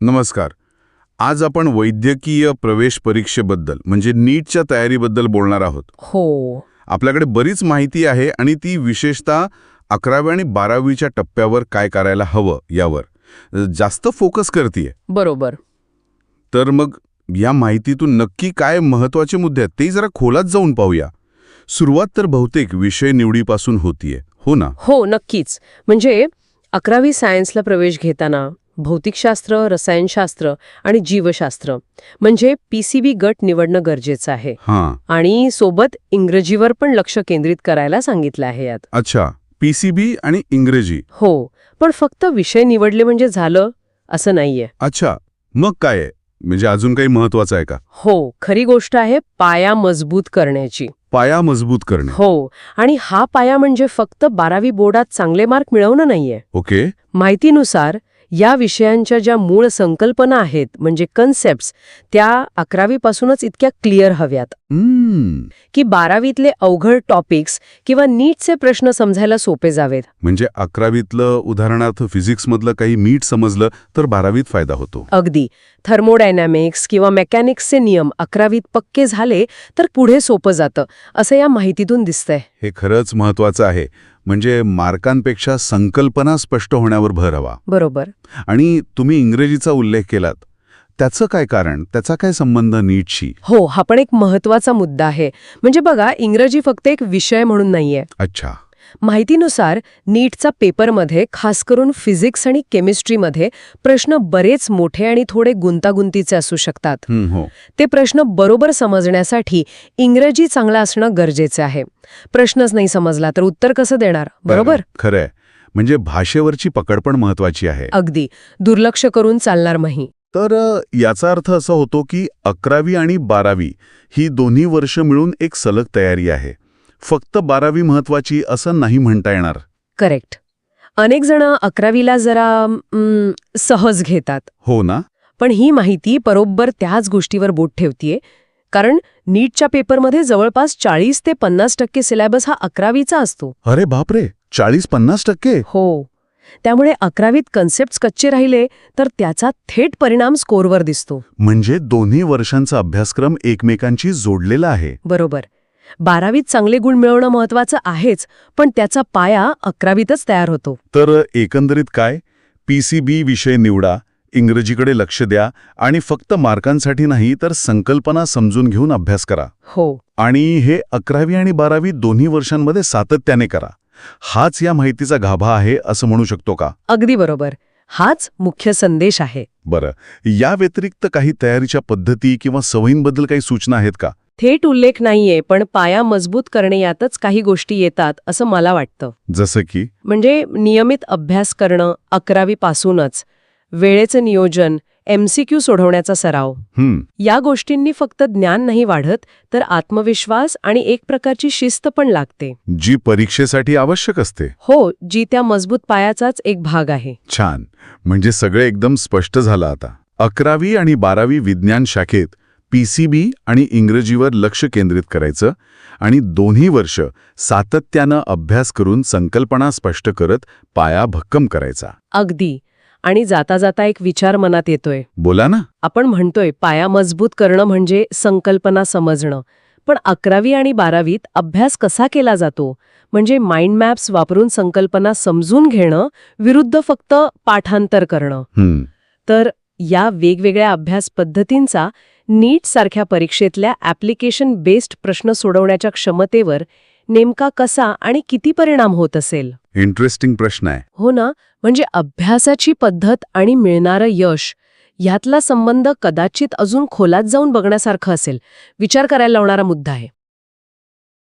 नमस्कार. आज आपण वैद्यकीय प्रवेश परीक्षेबद्दल म्हणजे नीटच्या तयारीबद्दल बोलणार आहोत. हो. आपल्याकडे बरीच माहिती आहे आणि ती विशेषतः अकरावी आणि बारावीच्या टप्प्यावर काय करायला हवं यावर. जास्त फोकस करतीये. बरोबर. तर मग या माहितीतून नक्की काय महत्त्वाचे मुद्दे आहेत ते जरा खोलात जाऊन पाहूया. सुरुवात तर बहुतेक विषय निवडीपासून होतीये हो ना? हो नक्कीच. म्हणजे अकरावी सायन्सला प्रवेश घेताना भौतिकशास्त्र रसायनशास्त्र आणि जीवशास्त्र. म्हणजे पीसीबी गट निवडणं गरजेचं आहे. हां. आणि सोबत इंग्रजीवर पण लक्ष केंद्रित करायला सांगितलं आहे यात. अच्छा. पीसीबी आणि इंग्रजी. हो. पण फक्त विषय निवडले म्हणजे झालं असं नाहीये. अच्छा. मग काय म्हणजे अजून काही महत्वाचं आहे का? हो. खरी गोष्ट आहे पाया मजबूत करण्याची. पाया मजबूत करणे. हो. आणि हा पाया म्हणजे फक्त बारावी बोर्डात चांगले मार्क मिळवणं नाहीये. ओके. माहितीनुसार या विषयांच्या ज्या मूळ संकल्पना आहेत म्हणजे कन्सेप्ट्स त्या अकरावीपासूनच इतक्या क्लिअर हव्यात. हम्म. की बारावीतले अवघड टॉपिक्स किंवा नीटचे प्रश्न समजायला सोपे जावेत. म्हणजे अकरावीतलं उदाहरणार्थ फिजिक्समधलं काही मीठ समजलं तर बारावीत फायदा होतो. अगदी. थर्मोडायनॅमिक्स किंवा मेकॅनिक्सचे नियम अकरावीत पक्के झाले तर पुढे सोपं जातं असं या माहितीतून दिसतंय. हे खरंच महत्वाचं आहे. म्हणजे मार्कांपेक्षा संकल्पना स्पष्ट होण्यावर भर हवा. बरोबर. आणि तुम्ही इंग्रजीचा उल्लेख केलात. त्याचं काय कारण? त्याचा काय संबंध नीटशी? हो हा पण एक महत्त्वाचा मुद्दा आहे. म्हणजे बघा इंग्रजी फक्त एक विषय म्हणून नाहीये. अच्छा. माहितीनुसार नीटचा पेपरमध्ये खास करून फिजिक्स आणि केमिस्ट्रीमध्ये प्रश्न बरेच मोठे आणि थोडे गुंतागुंतीचे असू शकतात. हं, ते प्रश्न बरोबर समजण्यासाठी इंग्रजी चांगला असणं गरजेचे आहे. प्रश्नच नाही समजला तर उत्तर कसं देणार? बरोबर खरंय. म्हणजे भाषेवरची पकड पण महत्वाची आहे. अगदी. दुर्लक्ष करून चालणार नाही तर याचा अर्थ असा होतो की अकरावी आणि बारावी ही दोन्ही वर्ष मिळून एक सलग तयारी आहे. फक्त बारावी महत्वाची असं नाही म्हणता येणार. करेक्ट. अनेक जण अकरावीला जरा म, सहज घेतात. हो ना? पण ही माहिती बरोबर त्याच गोष्टीवर बोट ठेवतीये. कारण नीटच्या पेपरमध्ये जवळपास चाळीस ते पन्नास टक्के सिलेबस हा अकरावीचा असतो. अरे बापरे! चाळीस पन्नास टक्के? हो. त्यामुळे अकरावीत कन्सेप्ट कच्चे राहिले तर त्याचा थेट परिणाम स्कोरवर दिसतो. म्हणजे दोन्ही वर्षांचा अभ्यासक्रम एकमेकांशी जोडलेला आहे. बरोबर. बारावीत चांगले गुण मिळवणं महत्वाचं आहेच पण त्याचा पाया अकरावीतच तयार होतो. तर एकंदरीत काय? पीसीबी विषय निवडा इंग्रजीकडे लक्ष द्या आणि फक्त मार्कांसाठी नाही तर संकल्पना समजून घेऊन अभ्यास करा. हो. आणि हे अकरावी आणि बारावी दोन्ही वर्षांमध्ये सातत्याने करा. हाच या माहितीचा गाभा आहे असं म्हणू शकतो का? अगदी बरोबर. हाच मुख्य संदेश आहे. बरं. या व्यतिरिक्त काही तयारीच्या पद्धती किंवा सवयींबद्दल काही सूचना आहेत का? थेट उल्लेख नाहीये पण पाया मजबूत करणे यातच काही गोष्टी येतात असं मला वाटतं. जसं की? म्हणजे नियमित अभ्यास करणं अकरावीपासूनच वेळेचं नियोजन एमसीक्यू सोडवण्याचा सराव. हं, या गोष्टींनी फक्त ज्ञान नाही वाढत तर आत्मविश्वास आणि एक प्रकारची शिस्त पण लागते. जी परीक्षेसाठी आवश्यक असते. हो जी त्या मजबूत पायाचाच एक भाग आहे. छान. म्हणजे सगळे एकदम स्पष्ट झालं आता. अकरावी आणि बारावी विज्ञान शाखेत पीसीबी आणि इंग्रजीवर लक्ष केंद्रित करायचं आणि दोन्ही वर्ष सातत्यानं अभ्यास करून संकल्पना स्पष्ट करत पाया भक्कम करायचा. अगदी. आणि जाता जाता एक विचार मनात येतोय. बोला ना. आपण म्हणतोय पाया मजबूत करणं म्हणजे संकल्पना समजणं. पण अकरावी आणि बारावीत अभ्यास कसा केला जातो? म्हणजे माइंड मॅप्स वापरून संकल्पना समजून घेणं विरुद्ध फक्त पाठांतर करणं. तर या वेगवेगळ्या अभ्यास पद्धतींचा नीट सारख्या परीक्षेतल्या ॲप्लिकेशन बेस्ड प्रश्न सोडवण्याच्या क्षमतेवर नेमका कसा आणि किती परिणाम होत असेल? इंटरेस्टिंग प्रश्न आहे. हो ना? म्हणजे अभ्यासाची पद्धत आणि मिळणारं यश ह्यातला संबंध कदाचित अजून खोलात जाऊन बघण्यासारखं असेल. विचार करायला लावणारा मुद्दा आहे.